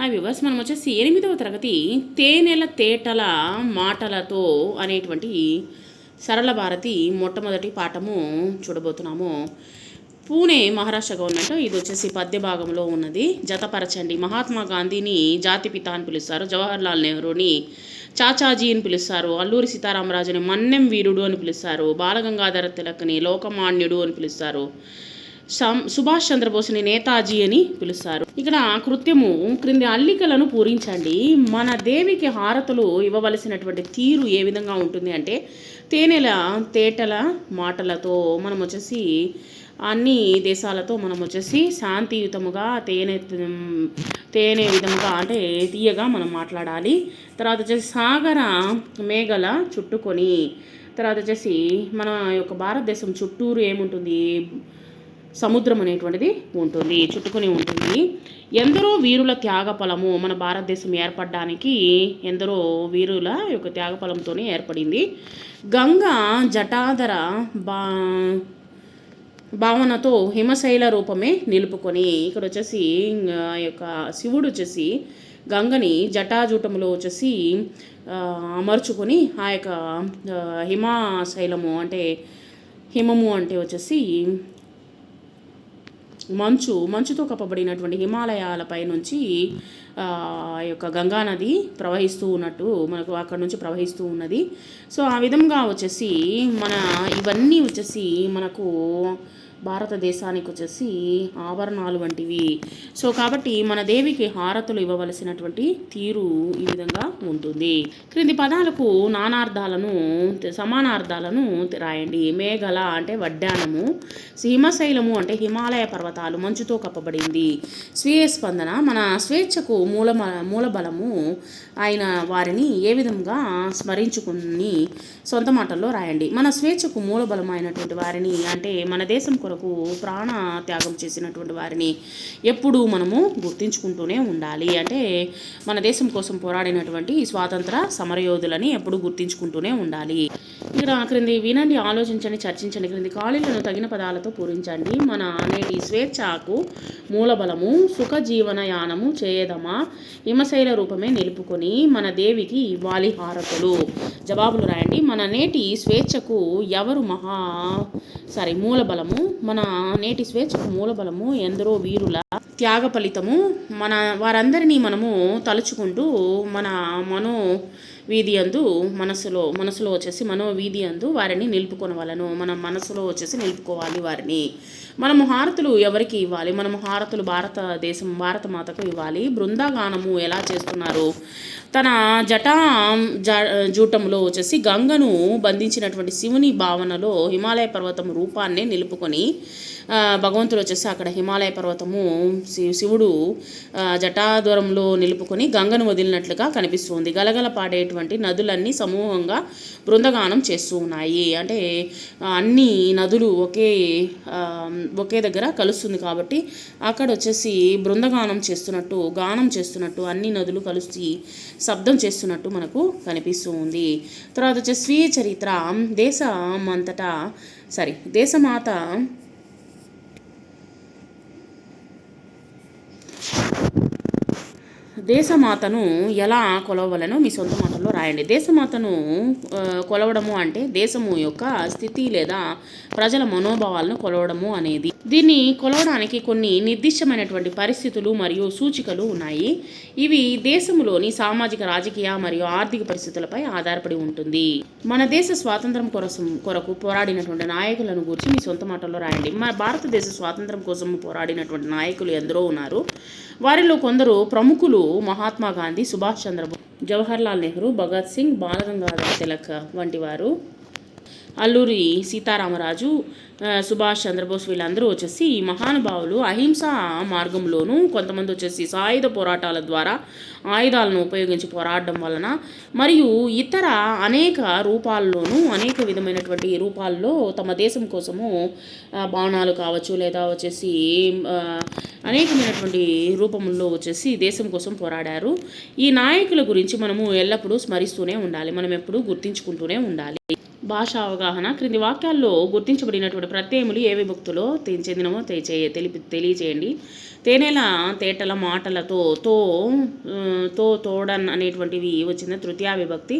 ఆ వ్యూవర్స్ మనం వచ్చేసి ఎనిమిదవ తరగతి తేనెల తేటల మాటలతో అనేటువంటి సరళ భారతి మొట్టమొదటి పాఠము చూడబోతున్నాము. పూణే మహారాష్ట్ర గవర్నమెంట్ ఇది వచ్చేసి పద్య భాగంలో ఉన్నది. జతపరచండి. మహాత్మా గాంధీని జాతిపిత అని పిలుస్తారు. జవహర్లాల్ నెహ్రూని చాచాజీ అని పిలుస్తారు. అల్లూరి సీతారామరాజుని మన్నెం వీరుడు అని పిలుస్తారు. బాలగంగాధర తిలక్ని లోకమాన్యుడు అని పిలుస్తారు. సుభాష్ చంద్రబోస్ని నేతాజీ అని పిలుస్తారు. ఇక్కడ కృత్యము క్రింది అల్లికలను పూరించండి. మన దేవికి హారతులు ఇవ్వవలసినటువంటి తీరు ఏ విధంగా ఉంటుంది అంటే తేనెల తేటల మాటలతో మనం వచ్చేసి అన్ని దేశాలతో మనం వచ్చేసి శాంతియుతముగా తేనె తేనె విధముగా అంటే తీయగా మనం మాట్లాడాలి. తర్వాత వచ్చేసి సాగర మేఘల చుట్టుకొని తర్వాత వచ్చేసి మన యొక్క భారతదేశం చుట్టూరు ఏముంటుంది? సముద్రం అనేటువంటిది ఉంటుంది చుట్టుకొని ఉంటుంది. ఎందరో వీరుల త్యాగఫలము మన భారతదేశం ఏర్పడడానికి ఎందరో వీరుల యొక్క త్యాగఫలంతోనే ఏర్పడింది. గంగ జటాధర బా భావనతో హిమశైల రూపమే నిలుపుకొని ఇక్కడ వచ్చేసి ఆ యొక్క శివుడు వచ్చేసి గంగని జటాజూటములో వచ్చేసి అమర్చుకొని ఆ యొక్క హిమాశైలము అంటే హిమము అంటే వచ్చేసి మంచు మంచుతో కప్పబడినటువంటి హిమాలయాలపై నుంచి ఆ యొక్క గంగా నది ప్రవహిస్తూ ఉన్నట్టు మనకు అక్కడ నుంచి ప్రవహిస్తూ ఉన్నది. సో ఆ విధంగా వచ్చేసి మన ఇవన్నీ వచ్చేసి మనకు భారతదేశానికి వచ్చేసి ఆభరణాలు వంటివి. సో కాబట్టి మన దేవికి హారతులు ఇవ్వవలసినటువంటి తీరు ఈ విధంగా ఉంటుంది. క్రింది పదాలకు నానార్థాలను సమానార్థాలను రాయండి. మేఘల అంటే వడ్డానము హిమశైలము అంటే హిమాలయ పర్వతాలు మంచుతో కప్పబడింది. స్వీయ స్పందన మన స్వేచ్ఛకు మూల మూలబలము ఆయన వారిని ఏ విధంగా స్మరించుకుని సొంత మాటల్లో రాయండి. మన స్వేచ్ఛకు మూలబలమైనటువంటి వారిని అంటే మన దేశం కొరకు ప్రాణ త్యాగం చేసినటువంటి వారిని ఎప్పుడూ మనము గుర్తించుకుంటూనే ఉండాలి. అంటే మన దేశం కోసం పోరాడినటువంటి స్వాతంత్ర సమరయోధులని ఎప్పుడూ గుర్తించుకుంటూనే ఉండాలి. ఇక్కడ క్రింది వినండి ఆలోచించండి చర్చించండి. క్రింది ఖాళీలను తగిన పదాలతో పూరించండి. మన నేటి స్వేచ్ఛకు మూలబలము సుఖ జీవన యానము చేయదమా? హిమశైల రూపమే నిలుపుకొని మన దేవికి ఇవ్వాలి హారతులు. జవాబులు రాయండి. మన నేటి స్వేచ్ఛకు ఎవరు మహా సారీ మూలబలము మన నేటి స్వేచ్ఛకు మూలబలము ఎందరో వీరుల త్యాగ ఫలితము మన వారందరినీ మనము తలుచుకుంటూ మన మనో వీధి అందు మనసులో మనసులో వచ్చేసి మనో వీధి అందు వారిని నిలుపుకొనవలను మన మనసులో వచ్చేసి నిలుపుకోవాలి వారిని. మనము హారతులు ఎవరికి ఇవ్వాలి? మనము హారతులు భారతదేశం భారత మాతకు ఇవ్వాలి. బృందాగానము ఎలా చేస్తున్నారు? తన జటా జ జూటంలో వచ్చేసి గంగను బంధించినటువంటి శివుని భావనలో హిమాలయ పర్వతం రూపాన్నే నిలుపుకొని భగవంతుడు వచ్చేసి అక్కడ హిమాలయ పర్వతము శి- శివుడు జటాదూరంలో నిలుపుకొని గంగను వదిలినట్లుగా కనిపిస్తుంది. గలగల పాడేటువంటి నదులన్నీ సమూహంగా బృందగానం చేస్తూ ఉన్నాయి. అంటే అన్ని నదులు ఒకే ఒకే దగ్గర కలుస్తుంది కాబట్టి అక్కడ వచ్చేసి బృందగానం చేస్తున్నట్టు గానం చేస్తున్నట్టు అన్ని నదులు కలిసి శబ్దం చేస్తున్నట్టు మనకు కనిపిస్తూ ఉంది తర్వాత వచ్చేసి స్వీయ చరిత్ర దేశం అంతటా సారీ దేశమాత దేశమాతను ఎలా కొలవలను మీ సొంత మాటల్లో రాయండి. దేశమాతను కొలవడము అంటే దేశము యొక్క స్థితి లేదా ప్రజల మనోభావాలను కొలవడము అనేది. దీన్ని కొలవడానికి కొన్ని నిర్దిష్టమైనటువంటి పరిస్థితులు మరియు సూచికలు ఉన్నాయి. ఇవి దేశంలోని సామాజిక రాజకీయ మరియు ఆర్థిక పరిస్థితులపై ఆధారపడి ఉంటుంది. మన దేశ స్వాతంత్రం కోసం కొరకు పోరాడినటువంటి నాయకులను గురించి మీ సొంత మాటల్లో రాయండి. మన భారతదేశ స్వాతంత్రం కోసం పోరాడినటువంటి నాయకులు ఎందరో ఉన్నారు. వారిలో కొందరు ప్రముఖులు మహాత్మా గాంధీ సుభాష్ చంద్రబోస్ జవహర్లాల్ నెహ్రూ భగత్ సింగ్ బాలగంగాధర తిలక్ వంటి వారు అల్లూరి సీతారామరాజు సుభాష్ చంద్రబోస్ వీళ్ళందరూ వచ్చేసి ఈ మహానుభావులు అహింస మార్గంలోనూ కొంతమంది వచ్చేసి సాయుధ పోరాటాల ద్వారా ఆయుధాలను ఉపయోగించి పోరాడడం వలన మరియు ఇతర అనేక రూపాల్లోనూ అనేక విధమైనటువంటి రూపాల్లో తమ దేశం కోసము బాణాలు కావచ్చు లేదా వచ్చేసి అనేకమైనటువంటి రూపంలో వచ్చేసి దేశం కోసం పోరాడారు. ఈ నాయకుల గురించి మనము ఎల్లప్పుడూ స్మరిస్తూనే ఉండాలి. మనం ఎప్పుడూ గుర్తించుకుంటూనే ఉండాలి. భాషా అవగాహన క్రింది వాక్యాల్లో గుర్తించబడినటువంటి ప్రత్యయములు ఏ విభక్తులో చెందినమో తెలిపి తెలియచేయండి. తేనెల తేటల మాటలతో తో తో తోడన్ అనేటువంటివి వచ్చింది తృతీయ విభక్తి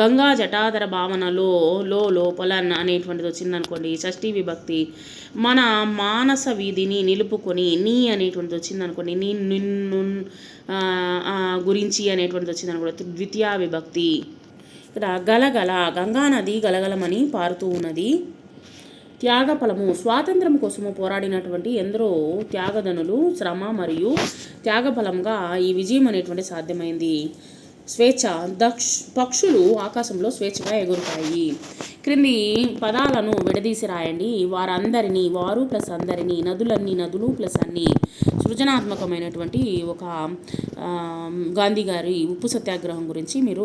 గంగా జటాధర భావనలో లో లోపలన్ అనేటువంటిది వచ్చింది అనుకోండి షష్ఠీ విభక్తి మన మానస వీధిని నిలుపుకొని నీ అనేటువంటిది వచ్చింది అనుకోండి నీ నిన్ను గురించి అనేటువంటిది వచ్చింది అనుకోండి ద్వితీయ విభక్తి గలగల గంగానది గలగలమని పారుతూ ఉన్నది. త్యాగఫలము స్వాతంత్రం కోసము పోరాడినటువంటి ఎందరో త్యాగధనులు శ్రమ మరియు త్యాగఫలంగా ఈ విజయం అనేటువంటి సాధ్యమైంది. స్వేచ్ఛ దక్ష్ పక్షులు ఆకాశంలో స్వేచ్ఛగా ఎగురుతాయి. క్రింది పదాలను విడదీసి రాయండి. వారందరినీ వారు ప్లస్ అందరినీ నదులన్నీ నదులు ప్లస్ అన్ని. సృజనాత్మకమైనటువంటి ఒక గాంధీ గారి ఉప్పు సత్యాగ్రహం గురించి మీరు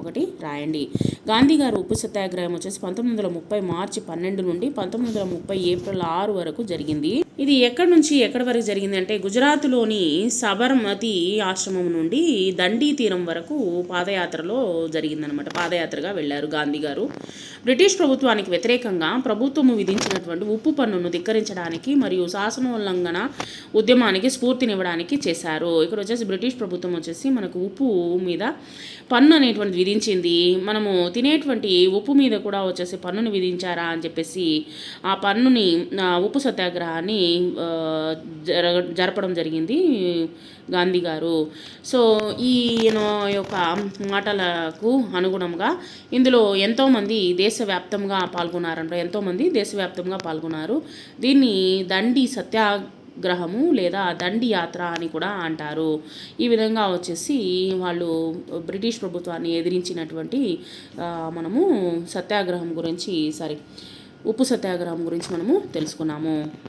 ఒకటి రాయండి. గాంధీ గారు ఉప్పు సత్యాగ్రహం వచ్చేసి పంతొమ్మిది వందల ముప్పై మార్చి పన్నెండు నుండి పంతొమ్మిది వందల ముప్పై ఏప్రిల్ ఆరు వరకు జరిగింది. ఇది ఎక్కడి నుంచి ఎక్కడి వరకు జరిగింది అంటే గుజరాత్లోని సబర్మతి ఆశ్రమం నుండి దండీ తీరం వరకు పాదయాత్రలో జరిగిందనమాట పాదయాత్రగా వెళ్ళారు గాంధీ గారు. బ్రిటిష్ ప్రభుత్వానికి వ్యతిరేకంగా ప్రభుత్వము విధించినటువంటి ఉప్పు పన్నును ధిక్కరించడానికి మరియు శాసనోల్లంఘన ఉద్యమానికి స్ఫూర్తినివ్వడానికి చేశారు. ఇక్కడ వచ్చేసి బ్రిటిష్ ప్రభుత్వం వచ్చేసి మనకు ఉప్పు మీద పన్ను అనేటువంటిది విధించింది. మనము తినేటువంటి ఉప్పు మీద కూడా వచ్చేసి పన్నును విధించారా అని చెప్పేసి ఆ పన్నుని ఉప్పు సత్యాగ్రహాన్ని జరపడం జరిగింది గాంధీ గారు. సో ఈయన యొక్క మాటలకు అనుగుణంగా ఇందులో ఎంతోమంది దేశవ్యాప్తంగా పాల్గొన్నారంట. ఎంతోమంది దేశవ్యాప్తంగా పాల్గొన్నారు. దీన్ని దండి గ్రహము లేదా దండి యాత్ర అని కూడా అంటారు. ఈ విధంగా వచ్చేసి వాళ్ళు బ్రిటిష్ ప్రభుత్వాన్ని ఎదిరించినటువంటి మనము సత్యాగ్రహం గురించి సారీ ఉప్పు సత్యాగ్రహం గురించి మనము తెలుసుకున్నాము.